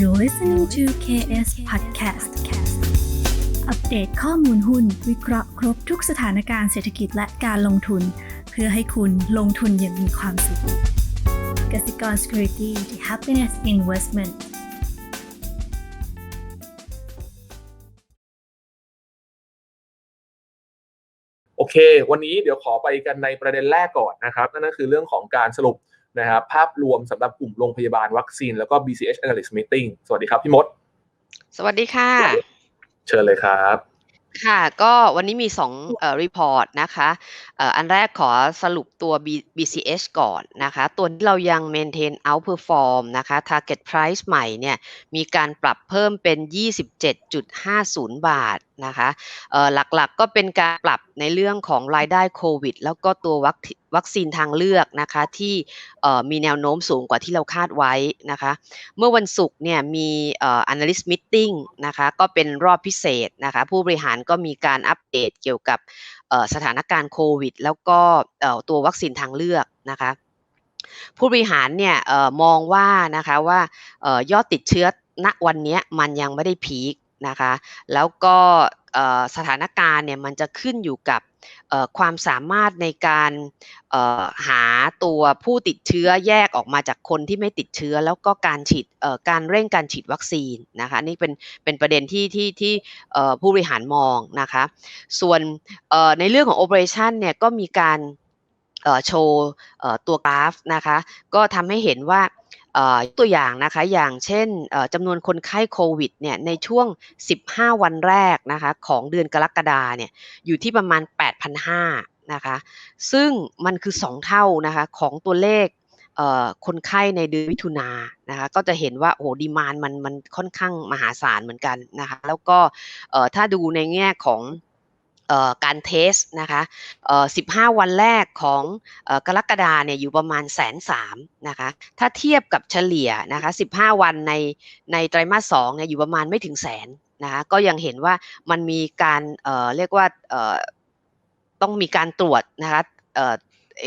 You're listening to KS Podcast อัปเดตข้อมูลหุ้น วิเคราะห์ครบทุกสถานการณ์เศรษฐกิจและการลงทุน เพื่อให้คุณลงทุนอย่างมีความสุขกสิกร Security the Happiness Investment โอเค วันนี้เดี๋ยวขอไปกันในประเด็นแรกก่อนนะครับ นั่นก็คือเรื่องของการสรุป นะครับภาพรวมสำหรับกลุ่มโรงพยาบาลวัคซีนแล้วก็ BCH Analyst Meeting สวัสดีครับพี่มด สวัสดีค่ะ เชิญเลยครับ ค่ะก็วันนี้มี2เอ่อรีพอร์ตนะคะเอ่ออันแรกขอสรุปตัว B BCH ก่อนนะคะ ตัวที่เรายัง maintain outperform นะคะ target price ใหม่เนี่ยมีการปรับเพิ่มเป็น 27.50 บาท นะคะหลักๆก็เป็นการปรับในเรื่องของรายได้โควิด แล้วก็ตัววัคซีนทางเลือกนะคะที่มีแนวโน้มสูงกว่าที่เราคาดไว้นะคะเมื่อวันศุกร์เนี่ยมีอ่อ analyst meeting นะคะก็เป็นรอบพิเศษนะคะผู้บริหารก็มีการอัปเดตเกี่ยวกับสถานการณ์โควิด แล้วก็ตัววัคซีนทางเลือกนะคะผู้บริหารเนี่ยออมองว่านะคะว่าออยอดติดเชื้อณวันนี้มันยังไม่ได้พีค นะคะ แล้วก็สถานการณ์เนี่ยมันจะขึ้นอยู่กับความสามารถในการหาตัวผู้ติดเชื้อแยกออกมาจากคนที่ไม่ติดเชื้อ แล้วก็การฉีดการเร่งการฉีดวัคซีนนะคะนี่เป็นเป็นประเด็นที่ที่ที่ผู้บริหารมองนะคะส่วนในเรื่องของ operation เนี่ยก็มีการโชว์ตัวกราฟนะคะก็ทำให้เห็นว่า ตัวอย่างนะคะอย่างเช่นจำนวนคนไข้โควิดเนี่ยในช่วง 15 วันแรกนะคะของเดือนกรกฎาเนี่ยอยู่ที่ประมาณ 8,500นะคะซึ่งมันคือ 2 เท่านะคะของตัวเลขเคนไข้ในเดือนมิถุนานะคะก็จะเห็นว่าโอ้ดีมานมันมันค่อนข้างมหาศาลเหมือนกันนะคะแล้วก็ถ้าดูในแง่ของ การเทสนะคะ15วันแรกของอกรกฎาเนี่ยอยู่ประมาณแสนสามนะคะ ถ้าเทียบกับเฉลี่ยนะคะ15วันในในไตรมาส2เนี่ยอยู่ประมาณไม่ถึงแสนนะคะก็ยังเห็นว่ามันมีการเเรียกว่าต้องมีการตรวจนะคะเ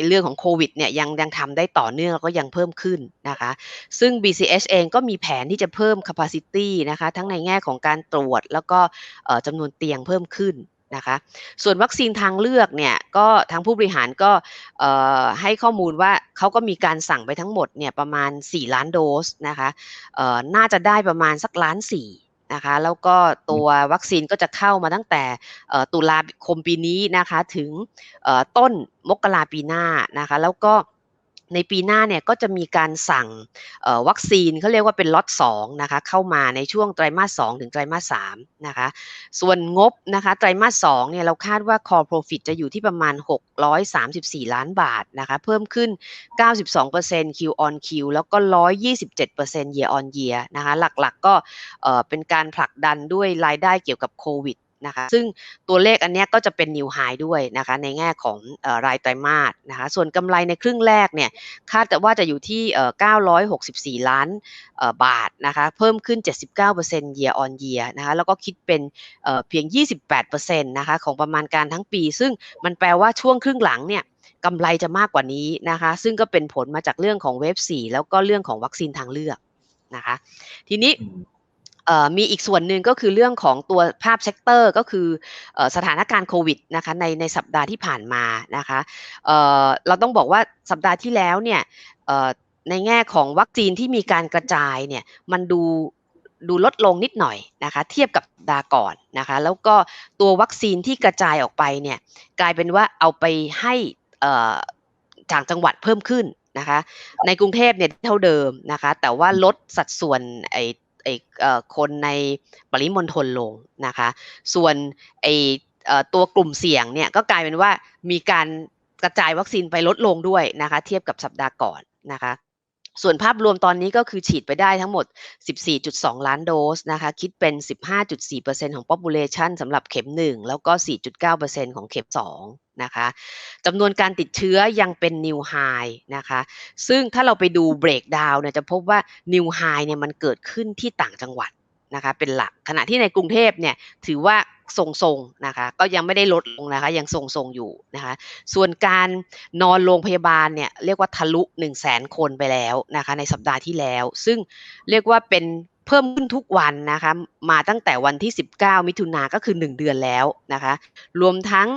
เรื่องของโควิดเนี่ยยังยังทำได้ต่อเนื่องแล้วก็ยังเพิ่มขึ้นนะคะ ซึ่ง BCH เองก็มีแผนที่จะเพิ่ม capacity นะคะ ทั้งในแง่ของการตรวจแล้วก็จำนวนเตียงเพิ่มขึ้น นะคะ ส่วนวัคซีนทางเลือกเนี่ยก็ทางผู้บริหารก็ให้ข้อมูลว่าเขาก็มีการสั่งไปทั้งหมดเนี่ยประมาณ 4 ล้านโดสนะคะน่าจะได้ประมาณสักล้านสี่นะคะแล้วก็ตัววัคซีนก็จะเข้ามาตั้งแต่ตุลาคมปีนี้นะคะถึงต้นมกราปีหน้านะคะแล้วก็ ในปีหน้าเนี่ยก็จะมีการสั่งวัคซีนเขาเรียกว่าเป็นล็อต2นะคะเข้ามาในช่วงไตรมาส2ถึงไตรมาส3นะคะส่วนงบนะคะไตรมาส2เนี่ยเราคาดว่า core profit จะอยู่ที่ประมาณ 634 ล้านบาทนะคะเพิ่มขึ้น 92% Q on Q แล้วก็ 127% year on year นะคะหลักๆก็เป็นการผลักดันด้วยรายได้เกี่ยวกับโควิด นะคะซึ่งตัวเลขอันนี้ก็จะเป็น new high ด้วยนะคะในแง่ของรายไตรมาสนะคะส่วนกำไรในครึ่งแรกเนี่ยคาดว่าจะอยู่ที่ 964 ล้านบาทนะคะเพิ่มขึ้น 79% year on year นะคะแล้วก็คิดเป็นเพียง 28%นะคะของประมาณการทั้งปี ซึ่งมันแปลว่าช่วงครึ่งหลังเนี่ยกำไรจะมากกว่านี้นะคะซึ่งก็เป็นผลมาจากเรื่องของเวฟ4แล้วก็เรื่องของวัคซีนทางเลือกนะคะทีนี้ มีอีกส่วนหนึ่งก็คือเรื่องของตัวภาพเซกเตอร์ก็คืออสถานการณ์โควิดนะคะในในสัปดาห์ที่ผ่านมานะคะเเราต้องบอกว่าสัปดาห์ที่แล้วเนี่ยในแง่ของวัคซีนที่มีการกระจายเนี่ยมันดูดูลดลงนิดหน่อยนะคะเทียบกับดาก่อนนะคะแล้วก็ตัววัคซีนที่กระจายออกไปเนี่ยกลายเป็นว่าเอาไปให้เอ่อต่างจังหวัดเพิ่มขึ้นนะคะในกรุงเทพเนี่ยเท่าเดิมนะคะแต่ว่าลดสัดส่วนไอ ไอ้เอ่อคนในปริมณฑลลงนะคะ ส่วนไอ้เอ่อตัวกลุ่มเสี่ยงเนี่ยก็กลายเป็นว่ามีการกระจายวัคซีนไปลดลงด้วยนะคะ เทียบกับสัปดาห์ก่อนนะคะ ส่วนภาพรวมตอนนี้ก็คือฉีดไปได้ทั้งหมด 14.2 ล้านโดสนะคะ คิดเป็น 15.4%ของ population สำหรับเข็ม 1 แล้วก็ 4.9%ของเข็ม 2 นะคะจำนวนการติดเชื้อยังเป็น new high นะคะ ซึ่งถ้าเราไปดู breakdown เนี่ยจะพบว่า new high เนี่ยมันเกิดขึ้นที่ต่างจังหวัดนะคะเป็นหลัก ขณะที่ในกรุงเทพเนี่ยถือว่า ทรงๆนะคะ ก็ยังไม่ได้ลดลงนะคะ ยังทรงๆอยู่นะคะ ส่วนการนอนโรงพยาบาลเนี่ยเรียกว่าทะลุ1 0 0 0 0แสนคนไปแล้วนะคะ ในสัปดาห์ที่แล้ว ซึ่งเรียกว่าเป็นเพิ่มขึ้นทุกวันนะคะ มาตั้งแต่วันที่ 19 มิถุนาก็คือ 1 เดือนแล้วนะคะ รวมทั้ง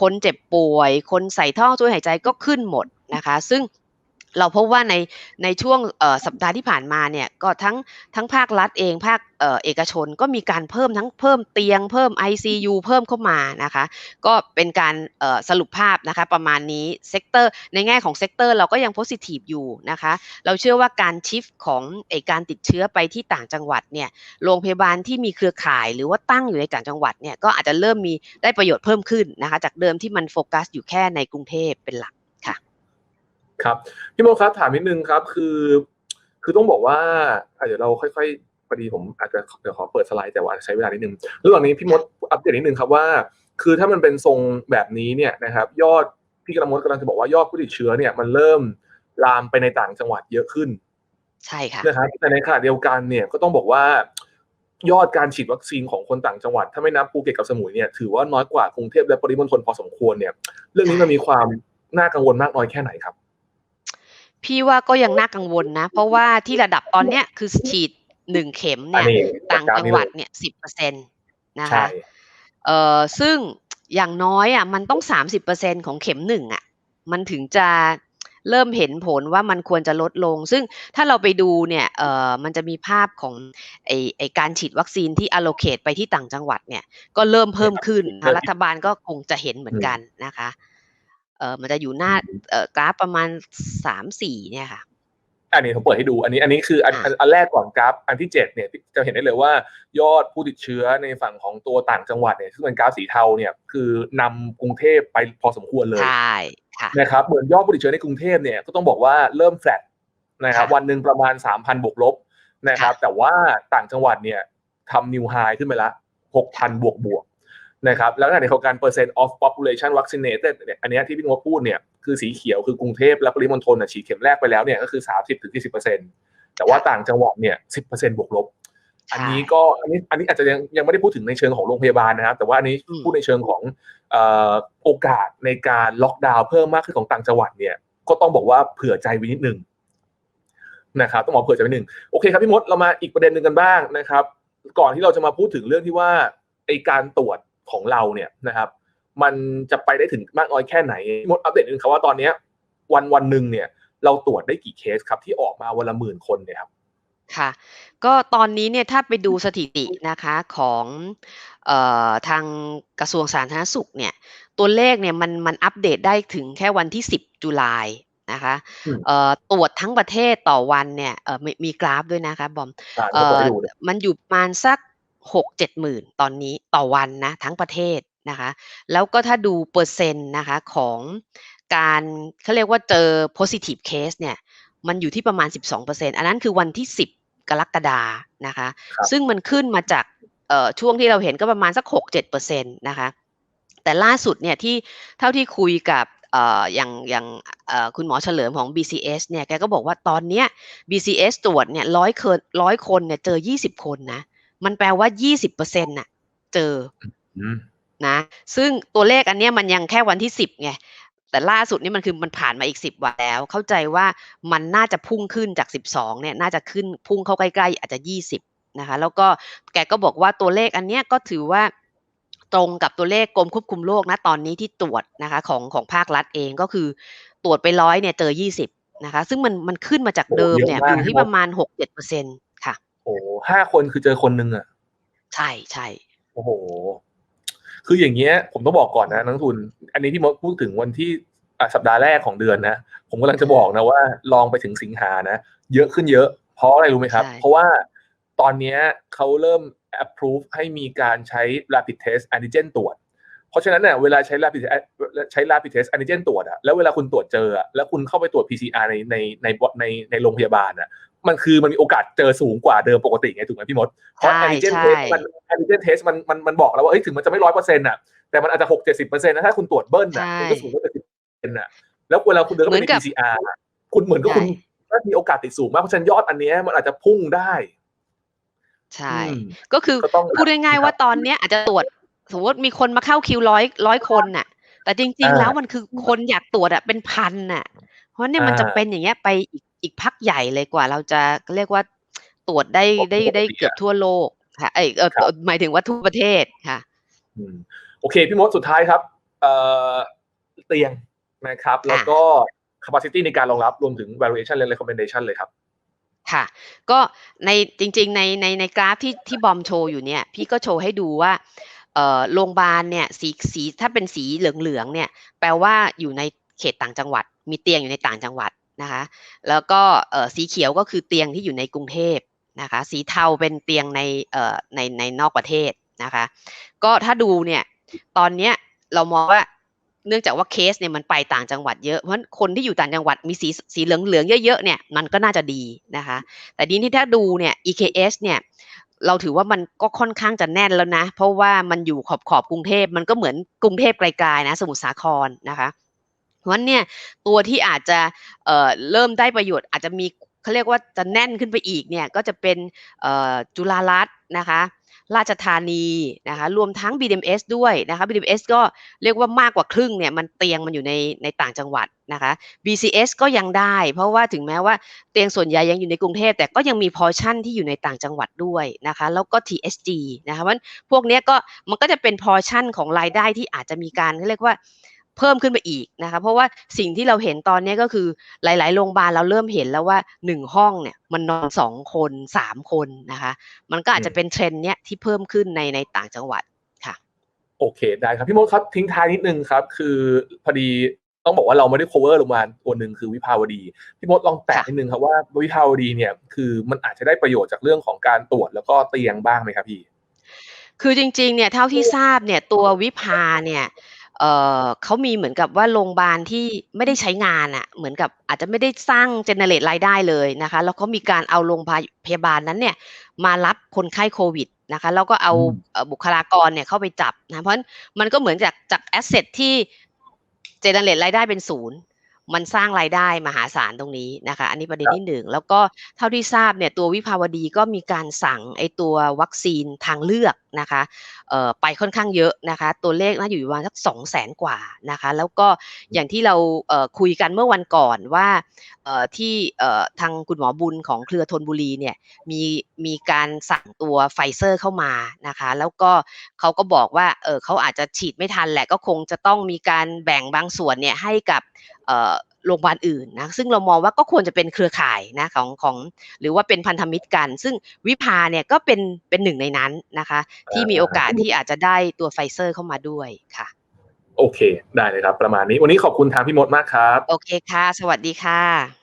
คนเจ็บป่วย คนใส่ท่อช่วยหายใจก็ขึ้นหมดนะคะ ซึ่ง เราพบว่าในในช่วงสัปดาห์ที่ผ่านมาเนี่ยก็ทั้งทั้งภาครัฐเองภาคเอกชนก็มีการเพิ่มทั้งเพิ่มเตียงเพิ่ม ICU เพิ่มเข้ามานะคะ ก็เป็นการสรุปภาพนะคะประมาณนี้เซกเตอร์ในแง่ของเซกเตอร์เราก็ยังโพสิทีฟอยู่นะคะ เราเชื่อว่าการชิฟของไอการติดเชื้อไปที่ต่างจังหวัดเนี่ยโรงพยาบาลที่มีเครือข่ายหรือว่าตั้งอยู่ในต่างจังหวัดเนี่ยก็อาจจะเริ่มมีได้ประโยชน์เพิ่มขึ้นนะคะ จากเดิมที่มันโฟกัสอยู่แค่ในกรุงเทพเป็นหลัก ค่ะครับพี่โมครับถามนิดนึงครับ คือ คือต้องบอกว่าอะเดี๋ยวเราค่อย ๆพอดีผมอาจจะเดี๋ยวขอเปิดสไลด์แต่ว่าใช้เวลานิดนึงระหว่างนี้พี่มดอัปเดตนิดนึงครับว่า คือถ้ามันเป็นทรงแบบนี้เนี่ยนะครับ ยอดพี่กำลังมดกำลังจะบอกว่ายอดผู้ติดเชื้อเนี่ยมันเริ่มลามไปในต่างจังหวัดเยอะขึ้น ใช่ค่ะนะครับแต่ในขณะเดียวกันเนี่ยก็ต้องบอกว่ายอดการฉีดวัคซีนของคนต่างจังหวัด ถ้าไม่นับภูเก็ตกับสมุยเนี่ยถือว่าน้อยกว่ากรุงเทพและปริมณฑลพอสมควรเนี่ย เรื่องนี้มันมีความน่ากังวลมากน้อยแค่ไหนครับ พี่ว่าก็ยังน่ากังวลนะ เพราะว่าที่ระดับตอนเนี้ยคือฉีดหนึ่งเข็มอันเนี่ยนี้ต่างกรจังนี้หวัดเลยเนี่ยสิบเปอร์เซ็นตนะใช่คะเอ่อซึ่งอย่างน้อยอะมันต้องสามสิบเปอร์เซ็นของเข็มหนึ่งอะมันถึงจะเริ่มเห็นผลว่ามันควรจะลดลง ซึ่งถ้าเราไปดูเนี่ยเอ่อมันจะมีภาพของไอไอการฉีดวัคซีนที่ allocate ไปที่ต่างจังหวัดเนี่ยก็เริ่มเพิ่มขึ้นนะรัฐบาลก็คงจะเห็นเหมือนกันนะคะ เออมันจะอยู่หน้าเอ่อกราฟประมาณสามสี่เนี่ยค่ะ อันนี้ผมเปิดให้ดู อันนี้อันนี้คืออันอ่าอันอันแรกก่อนกราฟอันที่เจ็ดเนี่ยจะเห็นได้เลยว่า ยอดผู้ติดเชื้อในฝั่งของตัวต่างจังหวัดเนี่ยซึ่งเป็นกราฟสีเทาเนี่ยคือนำกรุงเทพไปพอสมควรเลยใช่ค่ะนะครับเหมือนยอดผู้ติดเชื้อในกรุงเทพเนี่ยก็ต้องบอกว่าเริ่มแฟลตนะครับค่ะวันหนึ่งประมาณ3,000บวกลบนะครับค่ะแต่ว่าต่างจังหวัดเนี่ยทำนิวไฮขึ้นไปละ6,000บวกบวก นะครับแล้วในโครงการเปอร์เซ็นต์ of population vaccinated เนี่ยอันเนี้ยที่พี่งบพูดเนี่ยคือสีเขียวคือกรุงเทพและปริมณฑลน่ะฉีดเข็มแรกไปแล้วเนี่ยก็คือ 30-40%แต่ว่าต่างจังหวัดเนี่ย 10%บวกลบ อันนี้ก็อันนี้อันนี้อาจจะยังยังไม่ได้พูดถึงในเชิงของโรงพยาบาลนะครับ แต่ว่าอันนี้อืมพูดในเชิงของเอ่อโอกาสในการล็อกดาวน์เพิ่มมากขึ้นของต่างจังหวัดเนี่ยก็ต้องบอกว่าเผื่อใจไว้นิดนึงนะครับต้องบอกเผื่อใจไว้นิดนึงโอเคครับพี่มดเรามาอีกประเด็นหนึ่งกันบ้างนะครับ ก่อนที่เราจะมาพูดถึงเรื่องที่ว่าไอการตรวจ ของเราเนี่ยนะครับมันจะไปได้ถึงมากน้อยแค่ไหนพี่มดอัปเดตนิดนึงครับว่าตอนเนี้ยวันวันหนึ่งเนี่ยเราตรวจได้กี่เคสครับที่ออกมาวันละหมื่นคนเนี่ยครับค่ะก็ตอนนี้เนี่ยถ้าไปดูสถิตินะคะของเอ่อทางกระทรวงสาธารณสุขเนี่ยตัวเลขเนี่ยมันมันอัปเดตได้ถึงแค่วันที่ 10 จุลายนะคะอืมเอ่อตรวจทั้งประเทศต่อวันเนี่ยเอ่อมีมีกราฟด้วยนะคะบอมอ่าเอ่เดี๋ยวผมอให้ดูเนี่ยมันอยู่ประมาณสัก หกเจ็ดหมื่นตอนนี้ต่อวันนะทั้งประเทศนะคะ แล้วก็ถ้าดูเปอร์เซ็นต์นะคะของการเขาเรียกว่าเจอ positive case เนี่ย มันอยู่ที่ประมาณ 12%อันนั้นคือวันที่ 10 กรกฎานะคะครับซึ่งมันขึ้นมาจากเอ่อช่วงที่เราเห็นก็ประมาณสัก 6-7%นะคะ แต่ล่าสุดเนี่ยที่เท่าที่คุยกับเอ่ออย่างอย่างเอ่อคุณหมอเฉลิมของ BCS เนี่ย แกก็บอกว่าตอนเนี้ย BCS ตรวจเนี่ยร้อยคนร้อยคนเนี่ยเจอ 20 คนนะ มันแปลว่า 20%น่ะ เจออืมนะ ซึ่งตัวเลขอันเนี้ยมันยังแค่วันที่สิบไงแต่ล่าสุดนี่มันคือมันผ่านมาอีกสิบวันแล้ว เข้าใจว่ามันน่าจะพุ่งขึ้นจากสิบสองเนี่ยน่าจะขึ้นพุ่งเข้าใกล้ๆ อาจจะยี่สิบนะคะ แล้วก็แกก็บอกว่าตัวเลขอันเนี้ยก็ถือว่าตรงกับตัวเลขกรมควบคุมโรคนะตอนนี้ที่ตรวจนะคะของของภาครัฐเองก็คือตรวจไปร้อยเนี่ยเจอยี่สิบนะคะ ซึ่งมันมันขึ้นมาจากเดิมเนี่ยอยู่ที่ประมาณหกเจ็ดเปอร์เซ็นค่ะโอ้ห้าคนคือเจอคนหนึ่งอะ ใช่ใช่โอ้โห คืออย่างเงี้ย ผมต้องบอกก่อนนะนักลงทุน อันนี้ที่มดพูดถึงวันที่อะสัปดาห์แรกของเดือนนะ ผมกำลังจะบอกนะว่าลองไปถึงสิงหานะ เยอะขึ้นเยอะ เพราะอะไรรู้ไหมครับใช่เพราะว่าตอนเนี้ยเขาเริ่ม approve ให้มีการใช้ rapid test antigen ตรวจ เพราะฉะนั้นเนี่ยเวลาใช้ rapid test ใช้ rapid test antigen ตรวจอะแล้วเวลาคุณตรวจเจออะแล้วคุณเข้าไปตรวจ PCR ในในในในในโรงพยาบาลอะ มันคือมันมีโอกาสเจอสูงกว่าเดิมปกติไงถูกไหมพี่มดเพราะใช่ antigen ใช่ test มัน antigen test มันมันมันบอกแล้วว่าเฮ้ยถึงมันจะไม่ร้อยเปอร์เซ็นต์อะแต่มันอาจจะหกเจ็ดสิบเปอร์เซ็นต์นะถ้าคุณตรวจเบิ้ลอะใช่มันก็สูงกว่าเจ็ดสิบเปอร์เซ็นต์อะแล้วเวลาคุณเดินเข้าไปเหมืในอนกับ PCR อะคุณเหมือนกับใช่คุณก็มีโอกาสติดสูงมากเพราะฉะนั้นยอดอันเนี้ยมันอาจจะพุ่งได้ ใช่อืมก็คือก็ต้องพูดง่ายๆว่าตอนเนี้ยอาจจะตรวจสมมติมีคนมาเข้าคิวร้อยร้อยคนน่ะ แต่จริงๆอ่าแล้วมันคือคนอยากตรวจอะเป็นพันน่ะ เพราะเนี่ยมันอ่าจะเป็นอย่างเงี้ยไปอีก อีกพักใหญ่เลยกว่าเราจะเรียกว่าตรวจได้ปกได้ปกได้ติเกือบอะทั่วโลกค่ะเอยเออครับหมายถึงว่าทั่วประเทศค่ะอืมโอเค พี่มดสุดท้ายครับเอ่อเตียงนะครับ แล้วก็ capacity ในการรองรับรวมถึง valuation และ recommendation เลยครับค่ะ ก็ในจริง ๆ ในในในกราฟที่ที่บอมโชว์อยู่เนี่ย พี่ก็โชว์ให้ดูว่าเอ่อโรงพยาบาลเนี่ยสีสีถ้าเป็นสีเหลืองๆเนี่ย แปลว่าอยู่ในเขตต่างจังหวัด มีเตียงอยู่ในต่างจังหวัด นะคะ แล้วก็สีเขียวก็คือเตียงที่อยู่ในกรุงเทพนะคะ สีเทาเป็นเตียงในในในนอกประเทศนะคะ ก็ถ้าดูเนี่ยตอนเนี้ยเรามองว่าเนื่องจากว่าเคสเนี่ยมันไปต่างจังหวัดเยอะเพราะคนที่อยู่ต่างจังหวัดมีสีสีเหลืองๆเยอะๆเนี่ยมันก็น่าจะดีนะคะ แต่ทีนี้ถ้าดูเนี่ย EKS เนี่ยเราถือว่ามันก็ค่อนข้างจะแน่นแล้วนะ เพราะว่ามันอยู่ขอบขอบกรุงเทพมันก็เหมือนกรุงเทพไกลๆนะ สมุทรสาครนะคะ เพราะฉะนั้นเนี่ยตัวที่อาจจะเเริ่มได้ประโยชน์ อาจจะมีเขาเรียกว่าจะแน่นขึ้นไปอีกเนี่ยก็จะเป็นจุฬารัตน์นะคะราชธานีนะคะรวมทั้ง BDMS ด้วยนะคะ BDMS ก็เรียกว่ามากกว่าครึ่งเนี่ยมันเตียงมันอยู่ในในต่างจังหวัดนะคะ BCS ก็ยังได้ เพราะว่าถึงแม้ว่าเตียงส่วนใหญ่ยังอยู่ในกรุงเทพแต่ก็ยังมีพอชั่นที่อยู่ในต่างจังหวัดด้วยนะคะแล้วก็ TSG นะคะเพราะฉะนั้นพวกนี้ก็มันก็จะเป็นพอชั่นของรายได้ที่อาจจะมีการเขาเรียกว่า เพิ่มขึ้นไปอีกนะคะเพราะว่าสิ่งที่เราเห็นตอนเนี้ยก็คือหลาย ๆ โรงพยาบาลเราเริ่มเห็นแล้วว่าหนึ่งห้องเนี่ยมันนอนสองคนสามคนนะคะ มันก็อาจจะเป็นเทรนด์เนี้ยที่เพิ่มขึ้นในในต่างจังหวัดค่ะ โอเคได้ครับพี่มดครับทิ้งท้ายนิดนึงครับ คือพอดีต้องบอกว่าเราไม่ได้ cover โรงพยาบาลตัวหนึ่งคือวิภาวดี พี่มดลองแตะค่ะนิดนึงครับว่าวิภาวดีเนี่ยคือมันอาจจะได้ประโยชน์จากเรื่องของการตรวจแล้วก็เตียงบ้างไหมครับพี่ คือจริงๆเนี่ยเท่าที่ทราบเนี่ยตัววิภาเนี่ย เอ่อเขามีเหมือนกับว่าโรงพยาบาลที่ไม่ได้ใช้งานอะเหมือนกับอาจจะไม่ได้สร้างเจเนเรตรายได้เลยนะคะแล้วเขามีการเอาโรงพยาบาลนั้นเนี่ยมารับคนไข้โควิดนะคะแล้วก็เอาอืมเอ่อบุคลากรเนี่ยเข้าไปจับนะเพราะฉะนั้นมันก็เหมือนจากจากแอสเซทที่เจเนเรตรายได้เป็นศูนย์ มันสร้างรายได้มหาศาลตรงนี้นะคะ อันนี้ประเด็นที่หนึ่งแล้วก็เท่าที่ทราบเนี่ยตัววิภาวดีก็มีการสั่งไอตัววัคซีนทางเลือกนะคะเอ่อไปค่อนข้างเยอะนะคะ ตัวเลขน่าอยู่ประมาณสักสองแสนกว่านะคะ แล้วก็อย่างที่เราเอ่อคุยกันเมื่อวันก่อนว่าเอ่อ ที่เอ่อทางคุณหมอบุญของเครือธนบุรีเนี่ยมีมีการสั่งตัวไฟเซอร์เข้ามานะคะ แล้วก็เขาก็บอกว่าเออเขาอาจจะฉีดไม่ทันแหละก็คงจะต้องมีการแบ่งบางส่วนเนี่ยให้กับเอ่อโรงพยาบาลอื่นนะซึ่งเรามองว่าก็ควรจะเป็นเครือข่ายนะของของหรือว่าเป็นพันธมิตรกัน ซึ่งวิภาเนี่ยก็เป็นเป็นหนึ่งในนั้นนะคะ ที่มีโอกาสที่อาจจะได้ตัวไฟเซอร์เข้ามาด้วยค่ะ โอเค ได้เลยครับ ประมาณนี้ วันนี้ขอบคุณทางพี่มดมากครับ โอเคค่ะ สวัสดีค่ะ